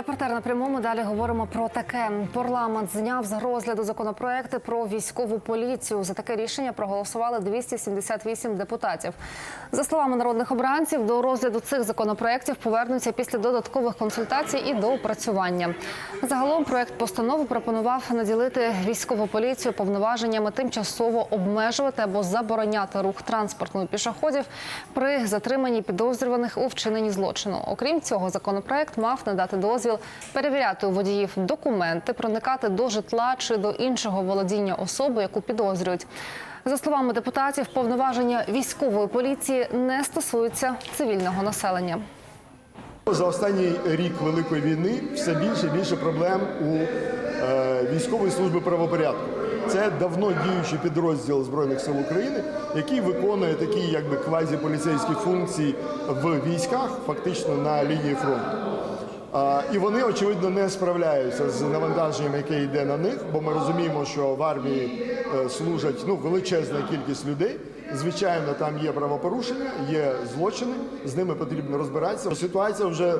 Репортер на прямому далі говоримо про таке. Парламент зняв з розгляду законопроекти про військову поліцію. За таке рішення проголосували 278 депутатів. За словами народних обранців, до розгляду цих законопроєктів повернуться після додаткових консультацій і доопрацювання. Загалом проект постанови пропонував наділити військову поліцію повноваженнями тимчасово обмежувати або забороняти рух транспорту пішоходів при затриманні підозрюваних у вчиненні злочину. Окрім цього, законопроект мав надати дозвіл перевіряти у водіїв документи, проникати до житла чи до іншого володіння особи, яку підозрюють. За словами депутатів, повноваження військової поліції не стосуються цивільного населення. За останній рік великої війни все більше і більше проблем у е, військової служби правопорядку. Це давно діючий підрозділ збройних сил України, який виконує такі якби квазіполіцейські функції в військах, фактично на лінії фронту. І вони очевидно не справляються з навантаженням, яке йде на них, бо ми розуміємо, що в армії е, служать ну величезна кількість людей. Звичайно, там є правопорушення, є злочини, з ними потрібно розбиратися. Ситуація вже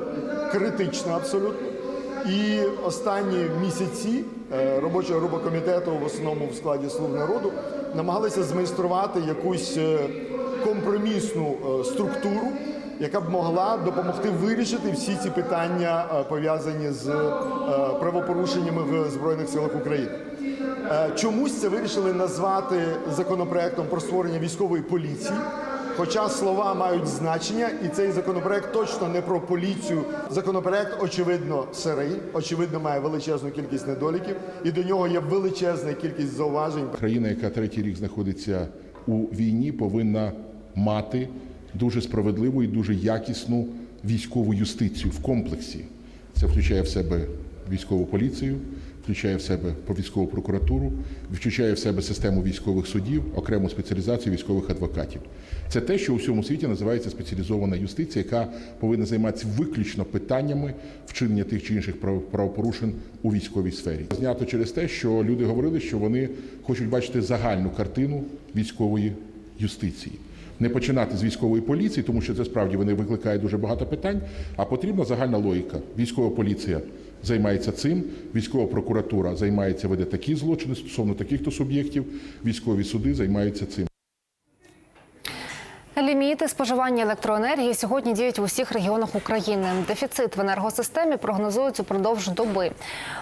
критична абсолютно. І останні місяці е, робоча група комітету, в основному в складі слуг народу, намагалися змайструвати якусь е, компромісну структуру, яка б могла допомогти вирішити всі ці питання, е, пов'язані з е, правопорушеннями в Збройних силах України. Е, Чомусь це вирішили назвати законопроектом про створення військової поліції. Хоча слова мають значення, і цей законопроект точно не про поліцію. Законопроект, очевидно, сирий, очевидно, має величезну кількість недоліків, і до нього є величезна кількість зауважень. Країна, яка третій рік знаходиться у війні, повинна мати дуже справедливу і дуже якісну військову юстицію в комплексі. Це включає в себе військову поліцію, включає в себе військову прокуратуру, включає в себе систему військових судів, окрему спеціалізацію військових адвокатів. Це те, що у всьому світі називається спеціалізована юстиція, яка повинна займатися виключно питаннями вчинення тих чи інших прав- правопорушень у військовій сфері. Знято через те, що люди говорили, що вони хочуть бачити загальну картину військової юстиції. Не починати з військової поліції, тому що це справді вони викликають дуже багато питань. А потрібна загальна логіка. Військова поліція займається цим, військова прокуратура займається веде такі злочини стосовно таких-то суб'єктів. Військові суди займаються цим. Ліміти споживання електроенергії сьогодні діють в усіх регіонах України. Дефіцит в енергосистемі прогнозують упродовж доби.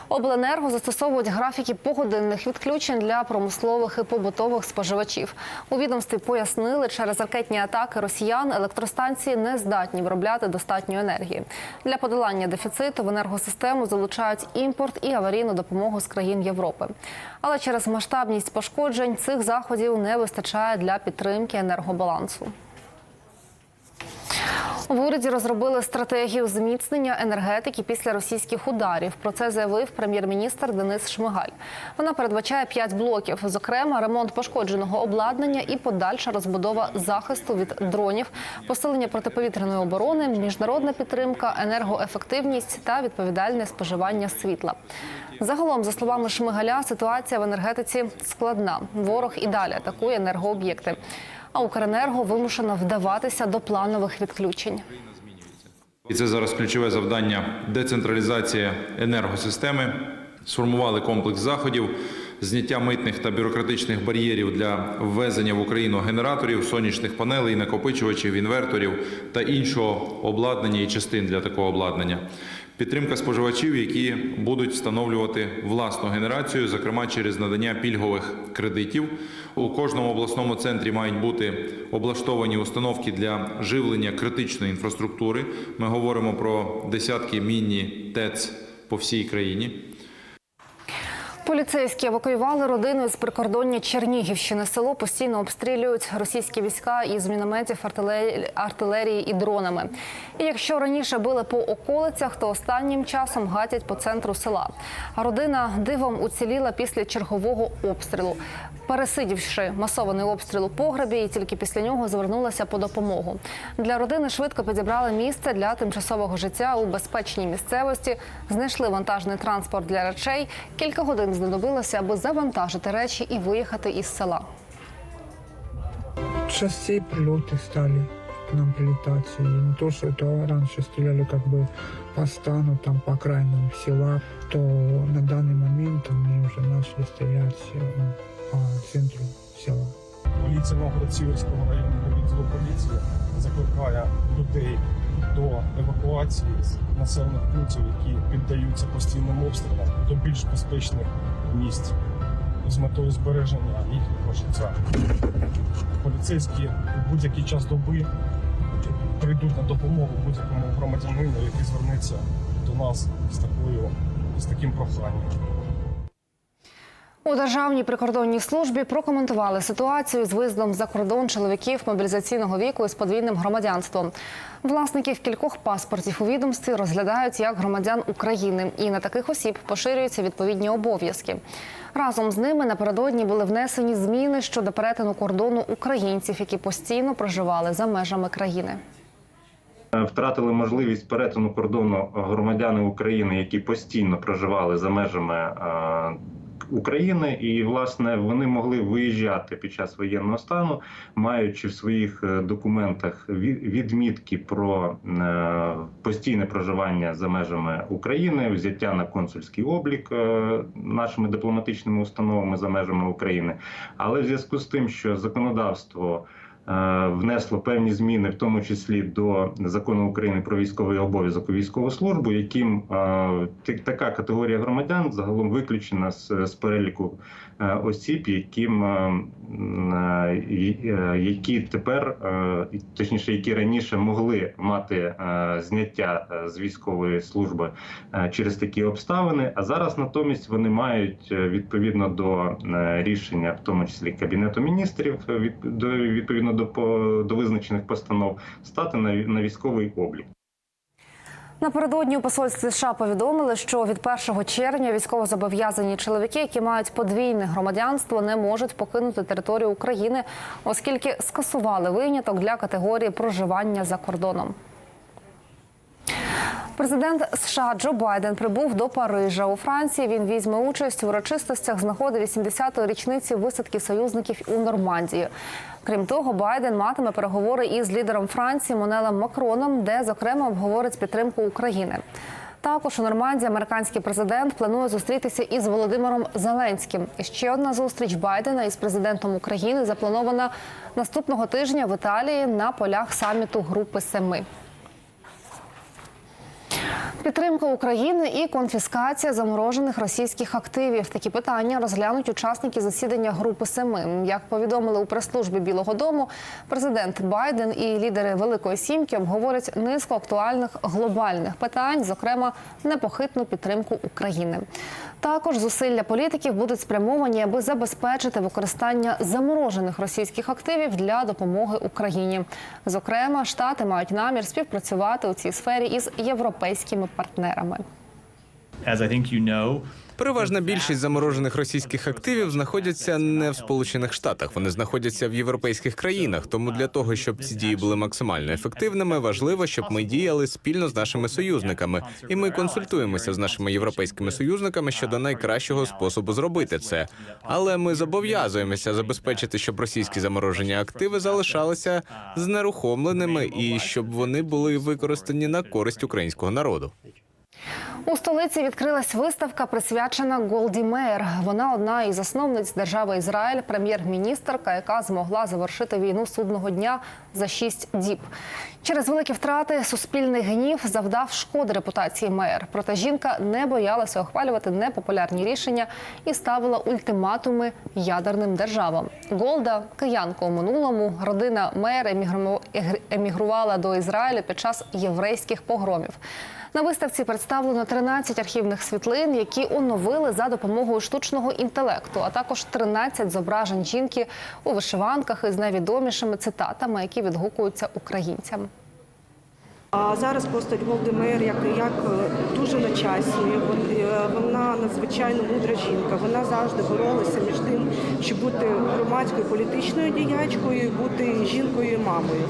Обленерго застосовують графіки погодинних відключень для промислових і побутових споживачів. У відомстві пояснили, через ракетні атаки росіян електростанції не здатні виробляти достатньо енергії. Для подолання дефіциту в енергосистему залучають імпорт і аварійну допомогу з країн Європи. Але через масштабність пошкоджень цих заходів не вистачає для підтримки енергобалансу. В уряді розробили стратегію зміцнення енергетики після російських ударів. Про це заявив прем'єр-міністр Денис Шмигаль. Вона передбачає п'ять блоків, зокрема, ремонт пошкодженого обладнання і подальша розбудова захисту від дронів, посилення протиповітряної оборони, міжнародна підтримка, енергоефективність та відповідальне споживання світла. Загалом, за словами Шмигаля, ситуація в енергетиці складна. Ворог і далі атакує енергооб'єкти. А Укренерго вимушено вдаватися до планових відключень. І це зараз ключове завдання децентралізація енергосистеми. Сформували комплекс заходів, зняття митних та бюрократичних бар'єрів для ввезення в Україну генераторів, сонячних панелей, накопичувачів, інверторів та іншого обладнання і частин для такого обладнання. Підтримка споживачів, які будуть встановлювати власну генерацію, зокрема через надання пільгових кредитів. У кожному обласному центрі мають бути облаштовані установки для живлення критичної інфраструктури. Ми говоримо про десятки міні-ТЕЦ по всій країні. Поліцейські евакуювали родину з прикордоння Чернігівщини. Село постійно обстрілюють російські війська із мінометів, артилерії, і дронами. І якщо раніше били по околицях, то останнім часом гатять по центру села. Родина дивом уціліла після чергового обстрілу. Пересидівши масований обстріл у погребі, і тільки після нього звернулася по допомогу. Для родини швидко підібрали місце для тимчасового життя у безпечній місцевості. Знайшли вантажний транспорт для речей. Кілька годин знадобилося, аби завантажити речі і виїхати із села. Частей прильоти стали. к нам прилетать. И не то, что это раньше стреляли как бы по стану, там по окраинам села, то на данный момент они уже начали стрелять э, по центру села. Поліція Новгород-Сіверського районного відділу поліції закликає людей до евакуації з населених пунктів, які піддаються постійним обстрілам, до більш безпечних місць з метою збереження їхнього життя. Поліцейські у будь-який час доби прийдуть на допомогу будь-якому громадянину, який звернеться до нас з такою з таким проханням. У державній прикордонній службі прокоментували ситуацію з виїздом за кордон чоловіків мобілізаційного віку із подвійним громадянством. Власників кількох паспортів у відомстві розглядають як громадян України, і на таких осіб поширюються відповідні обов'язки. Разом з ними напередодні були внесені зміни щодо перетину кордону українців, які постійно проживали за межами країни. втратили можливість перетину кордону громадяни України, які постійно проживали за межами е, України, і власне вони могли виїжджати під час воєнного стану, маючи в своїх е, документах відмітки про е, постійне проживання за межами України, взяття на консульський облік е, нашими дипломатичними установами за межами України. Але в зв'язку з тим, що законодавство внесло певні зміни, в тому числі до закону України про військовий обов'язок у військову службу, яким е, така категорія громадян загалом виключена з, з переліку е, осіб, яким е, е, і- е, які тепер, е, точніше, які раніше могли мати е, зняття е, з військової служби е, через такі обставини. А зараз натомість вони мають е, відповідно до е, рішення, в тому числі кабінету міністрів, е, від- до відповідно до до визначених постанов, стати на на військовий облік. Напередодні у посольстві США повідомили, що від 1 червня військовозобов'язані чоловіки, які мають подвійне громадянство, не можуть покинути територію України, оскільки скасували виняток для категорії проживання за кордоном. Президент США Джо Байден прибув до Парижа. У Франції він візьме участь в урочистостях з нагоди 80-ї річниці висадки союзників у Нормандії. Крім того, Байден матиме переговори із лідером Франції Монелем Макроном, де зокрема обговорить підтримку України. Також у Нормандії американський президент планує зустрітися із Володимиром Зеленським. Ще одна зустріч Байдена із президентом України запланована наступного тижня в Італії на полях саміту Групи Семи. Підтримка України і конфіскація заморожених російських активів. Такі питання розглянуть учасники засідання Групи Семи. Як повідомили у прес-службі Білого Дому, президент Байден і лідери Великої Сімки обговорять низку актуальних глобальних питань, зокрема непохитну підтримку України. Також зусилля політиків будуть спрямовані, аби забезпечити використання заморожених російських активів для допомоги Україні. Зокрема, штати мають намір співпрацювати у цій сфері із європейськими партнерами. Переважна більшість заморожених російських активів знаходяться не в Сполучених Штатах, вони знаходяться в європейських країнах. Тому для того, щоб ці дії були максимально ефективними, важливо, щоб ми діяли спільно з нашими союзниками, і ми консультуємося з нашими європейськими союзниками щодо найкращого способу зробити це. Але ми зобов'язуємося забезпечити, щоб російські заморожені активи залишалися знерухомленими і щоб вони були використані на користь українського народу. У столиці відкрилась виставка, присвячена Голді Меєр. Вона одна із засновниць держави Ізраїль, прем'єр-міністерка, яка змогла завершити війну судного дня за шість діб. Через великі втрати суспільний гнів завдав шкоди репутації Меєр. Проте жінка не боялася ухвалювати непопулярні рішення і ставила ультиматуми ядерним державам. Голда киянка у минулому. Родина емігру- емігрувала до Ізраїлю під час єврейських погромів. На виставці представлено 13 архівних світлин, які оновили за допомогою штучного інтелекту, а також 13 зображень жінки у вишиванках із найвідомішими цитатами, які відгукуються українцям. А зараз постать Голди Меєр як, як е, дуже на часі. Е, Вона надзвичайно мудра жінка. Вона завжди боролася між тим, щоб бути громадською політичною діячкою, бути жінкою і мамою.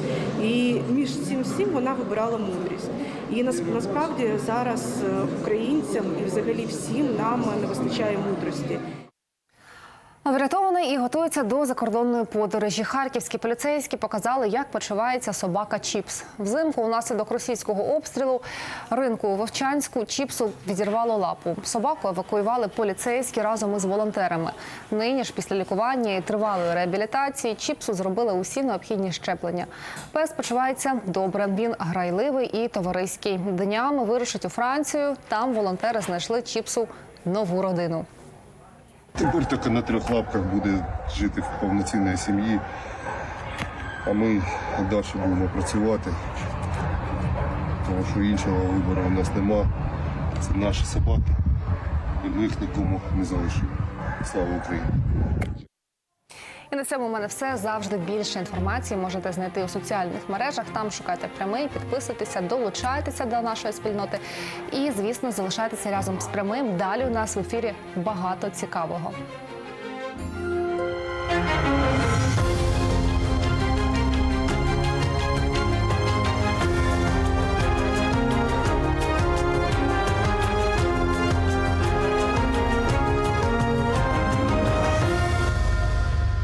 І між цим всім вона вибирала мудрість. І нас- насправді зараз е, українцям і взагалі всім нам не вистачає мудрості. Врятований і готується до закордонної подорожі. Харківські поліцейські показали, як почувається собака Чіпс. Взимку внаслідок російського обстрілу ринку у Вовчанську Чіпсу відірвало лапу. Собаку евакуювали поліцейські разом із волонтерами. Нині ж після лікування і тривалої реабілітації Чіпсу зробили усі необхідні щеплення. Пес почувається добре. Він грайливий і товариський. Днями вирушить у Францію. Там волонтери знайшли Чіпсу нову родину. Тепер тільки на трьох лапках буде жити в повноцінній сім'ї, а ми далі будемо працювати, тому що іншого вибору у нас нема. Це наші собаки, і ми їх нікому не залишимо. Слава Україні! І на цьому у мене все. Завжди більше інформації можете знайти у соціальних мережах. Там шукайте прямий, підписуйтеся, долучайтеся до нашої спільноти. І, звісно, залишайтеся разом з прямим. Далі у нас в ефірі багато цікавого.